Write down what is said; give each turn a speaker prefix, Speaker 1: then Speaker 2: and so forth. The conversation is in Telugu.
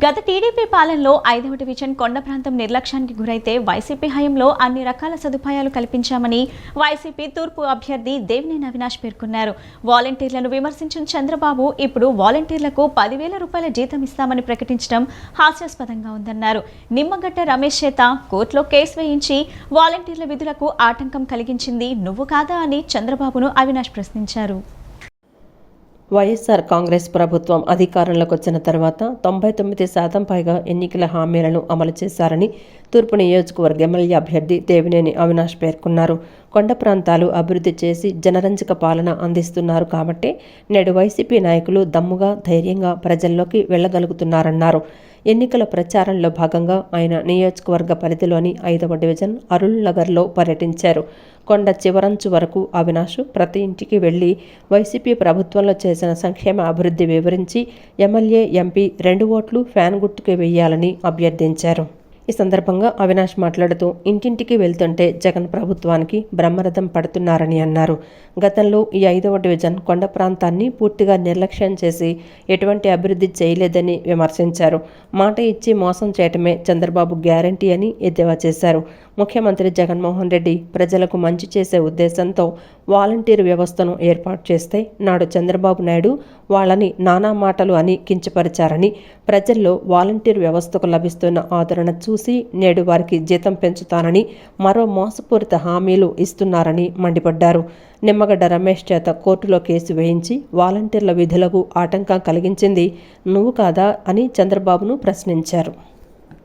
Speaker 1: గత టీడీపీ పాలనలో ఐదవ డివిజన్ కొండ ప్రాంతం నిర్లక్ష్యానికి గురైతే వైసీపీ హయంలో అన్ని రకాల సదుపాయాలు కల్పించామని వైసీపీ తూర్పు అభ్యర్థి దేవినేని అవినాష్ పేర్కొన్నారు. వాలంటీర్లను విమర్శించిన చంద్రబాబు ఇప్పుడు వాలంటీర్లకు పదివేల రూపాయల జీతం ఇస్తామని ప్రకటించడం హాస్యాస్పదంగా ఉందన్నారు. నిమ్మగడ్డ రమేష్ చేత కోర్టులో కేసు వేయించి వాలంటీర్ల విధులకు ఆటంకం కలిగించింది నువ్వు కాదా అని చంద్రబాబును అవినాష్ ప్రశ్నించారు.
Speaker 2: వైఎస్ఆర్ కాంగ్రెస్ ప్రభుత్వం అధికారంలోకి వచ్చిన తర్వాత తొంభై తొమ్మిది శాతం పైగా ఎన్నికల హామీలను అమలు చేశారని తూర్పు నియోజకవర్గ ఎమ్మెల్యే అభ్యర్థి దేవినేని అవినాష్ పేర్కొన్నారు. కొండ ప్రాంతాలు అభివృద్ధి చేసి జనరంజక పాలన అందిస్తున్నారు కాబట్టి నేడు వైసీపీ నాయకులు దమ్ముగా ధైర్యంగా ప్రజల్లోకి వెళ్ళగలుగుతున్నారన్నారు ఎన్నికల ప్రచారంలో భాగంగా ఆయన నియోజకవర్గ పరిధిలోని ఐదవ డివిజన్ అరుల్ నగర్లో పర్యటించారు. కొండ చివరంచు వరకు అవినాష్ ప్రతి ఇంటికి వెళ్ళి వైసీపీ ప్రభుత్వంలో చేసిన సంక్షేమ అభివృద్ధి వివరించి ఎమ్మెల్యే ఎంపీ రెండు ఓట్లు ఫ్యాన్ గుర్తుకు వేయాలని అభ్యర్థించారు. ఈ సందర్భంగా అవినాష్ మాట్లాడుతూ ఇంటింటికి వెళ్తుంటే జగన్ ప్రభుత్వానికి బ్రహ్మరథం పడుతున్నారని అన్నారు. గతంలో ఈ ఐదవ డివిజన్ కొండ ప్రాంతాన్ని పూర్తిగా నిర్లక్ష్యం చేసి ఎటువంటి అభివృద్ధి చేయలేదని విమర్శించారు. మాట ఇచ్చి మోసం చేయటమే చంద్రబాబు గ్యారంటీ అని ఎద్దేవా చేశారు. ముఖ్యమంత్రి జగన్మోహన్ రెడ్డి ప్రజలకు మంచి చేసే ఉద్దేశంతో వాలంటీర్ వ్యవస్థను ఏర్పాటు చేస్తే నాడు చంద్రబాబు నాయుడు వాళ్ళని నానా మాటలు అని కించపరిచారని ప్రజల్లో వాలంటీర్ వ్యవస్థకు లభిస్తున్న ఆదరణ చూసి చూసి నేడు వారికి జీతం పెంచుతానని మరో మోసపూరిత హామీలు ఇస్తున్నారని మండిపడ్డారు. నిమ్మగడ్డ రమేష్ చేత కోర్టులో కేసు వేయించి వాలంటీర్ల విధులకు ఆటంకం కలిగించింది. నువ్వు కాదా అని చంద్రబాబును ప్రశ్నించారు.